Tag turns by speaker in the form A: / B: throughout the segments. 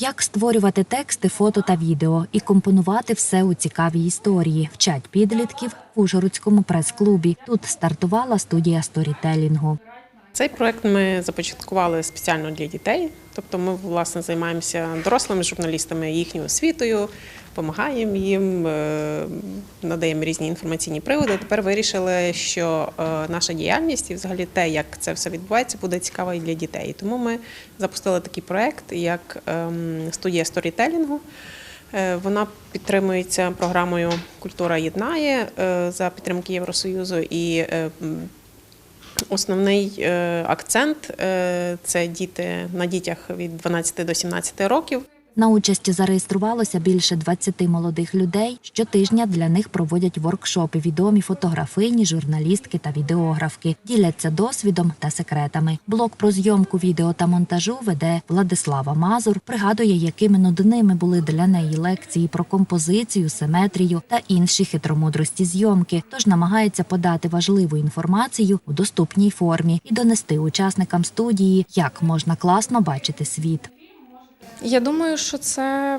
A: Як створювати тексти, фото та відео і компонувати все у цікавій історії, вчать підлітків в Ужгородському прес-клубі. Тут стартувала студія сторітелінгу.
B: Цей проект ми започаткували спеціально для дітей. Тобто ми власне займаємося дорослими журналістами їхньою освітою, допомагаємо їм, е, надаємо різні інформаційні приводи. Тепер вирішили, що е, наша діяльність і взагалі те, як це все відбувається, буде цікаво і для дітей. Тому ми запустили такий проект, як ем, студія сторітелінгу. Е, Вона підтримується програмою Культура єднає за підтримки Євросоюзу і Основний е, акцент е, це діти на дітях від 12 до 17 років.
A: На участь зареєструвалося більше 20 молодих людей. Щотижня для них проводять воркшопи відомі фотографині, журналістки та відеографки. Діляться досвідом та секретами. Блок про зйомку відео та монтажу веде Владислава Мазур. Пригадує, якими нудними були для неї лекції про композицію, симетрію та інші хитромудрості зйомки. Тож намагається подати важливу інформацію у доступній формі і донести учасникам студії, як можна класно бачити світ.
C: Я думаю, що це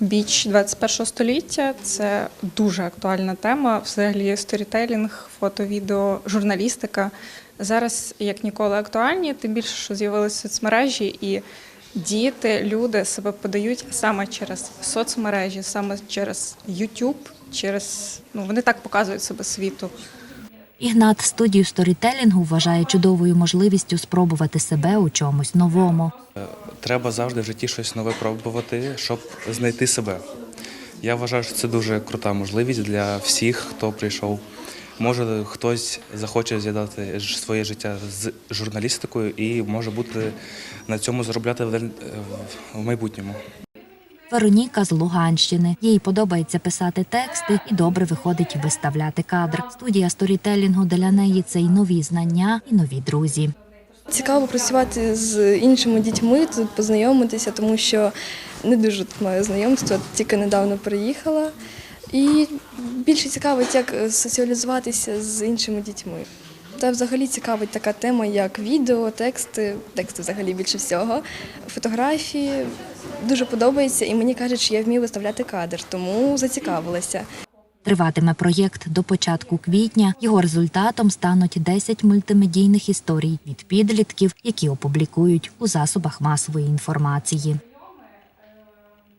C: біч 21 століття. Це дуже актуальна тема. Взагалі сторітелінг, фото, відео, журналістика зараз як ніколи актуальні, тим більше, що з'явилися соцмережі і. Діти, люди себе подають саме через соцмережі, саме через YouTube, через ну вони так показують себе світу.
A: Ігнат студію сторітелінгу вважає чудовою можливістю спробувати себе у чомусь новому.
D: Треба завжди в житті щось нове пробувати, щоб знайти себе. Я вважаю, що це дуже крута можливість для всіх, хто прийшов. Може, хтось захоче з'єднати своє життя з журналістикою і може бути на цьому заробляти в в майбутньому.
A: Вероніка з Луганщини. Їй подобається писати тексти і добре виходить виставляти кадр. Студія сторітелінгу для неї це й нові знання, і нові друзі.
E: Цікаво працювати з іншими дітьми, тут познайомитися, тому що не дуже тут маю знайомства, тільки недавно приїхала. І більше цікавить, як соціалізуватися з іншими дітьми. Та взагалі цікавить така тема, як відео, тексти, тексти взагалі більше всього, фотографії. Дуже подобається, і мені кажуть, що я вмію виставляти кадр, тому зацікавилася.
A: Триватиме проєкт до початку квітня. Його результатом стануть 10 мультимедійних історій від підлітків, які опублікують у засобах масової інформації.